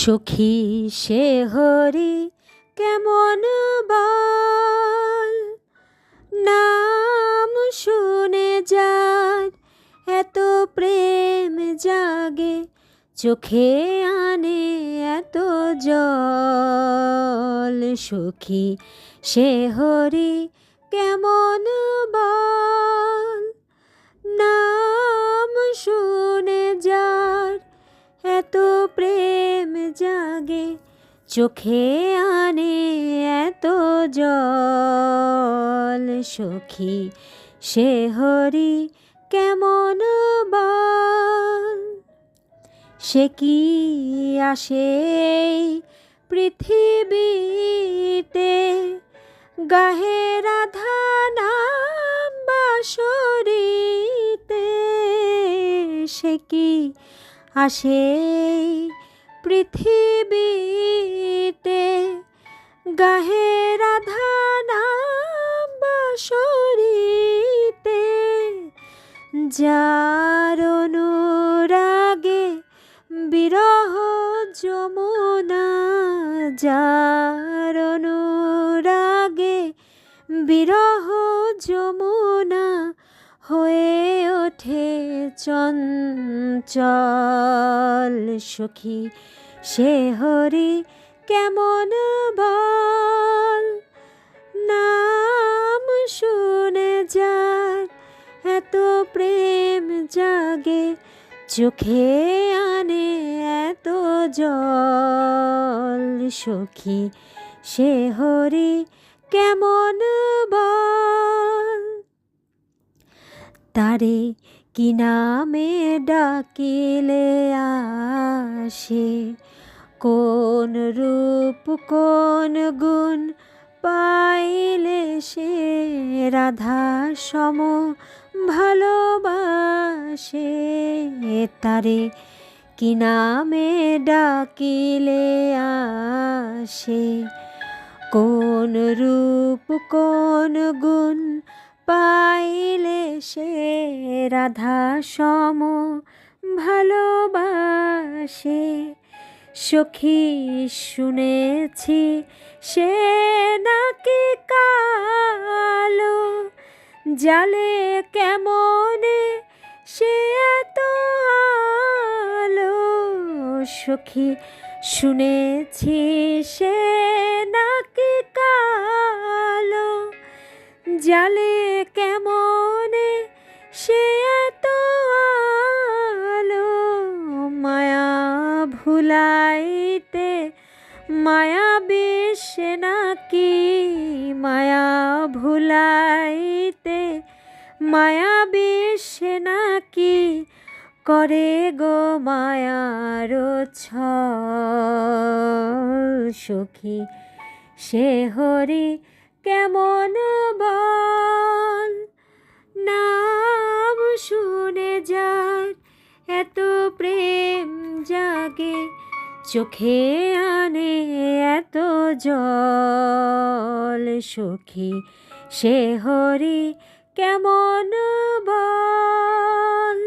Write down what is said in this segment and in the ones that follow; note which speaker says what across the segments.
Speaker 1: সখী সে হরি কেমন বল? নাম শুনে যার এত প্রেম জাগে, চোখে আনে এত জল। সখী সে হরি কেমন বল? নাম শুনে জাগে চোখে আনে এত জল। সখী, সে হরি কেমন বল? সে কি আসে পৃথিবীতে? গাহে রাধা নাম বাসরিতে সে কি আসে পৃথিবীতে গাহে রাধা বাসরিতে যার অনুরাগে বিরহ যমুনা যার অনুরাগে বিরহ যমুনা হয়ে চঞ্চল সখী, সে হরি কেমন বল? নাম শুনে যার এত প্রেম জাগে, চোখে আনে এত জল সখী, সে হরি কেমন বল? তারে কি নামে ডাকিলে আসে? কোন রূপ, কোন গুণ পাইলে সে রাধা সম ভালোবাসে? তারে কি নামে ডাকিলে আসে? কোন রূপ, কোন গুণ পাইলে সে রাধা সম ভালোবাসে। সখী শুনেছি সে নাকি কালো। জালে কেমনে সে এত আলো? সখী শুনেছি সে নাকি জালে কেমনে সে এত আলো? মায়া ভুলাইতে মায়া বেশে নাকি? মায়া ভুলাইতে মায়া বেশে নাকি? করে গো মায়ার ছল, সখী, সে হরি কেমন বল? নাম শুনে যার এত প্রেম জাগে, চোখে আনে এত জল। সখী সে হরি কেমন বল?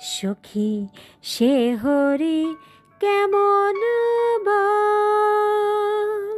Speaker 1: সখী সে হরি কেমন বল?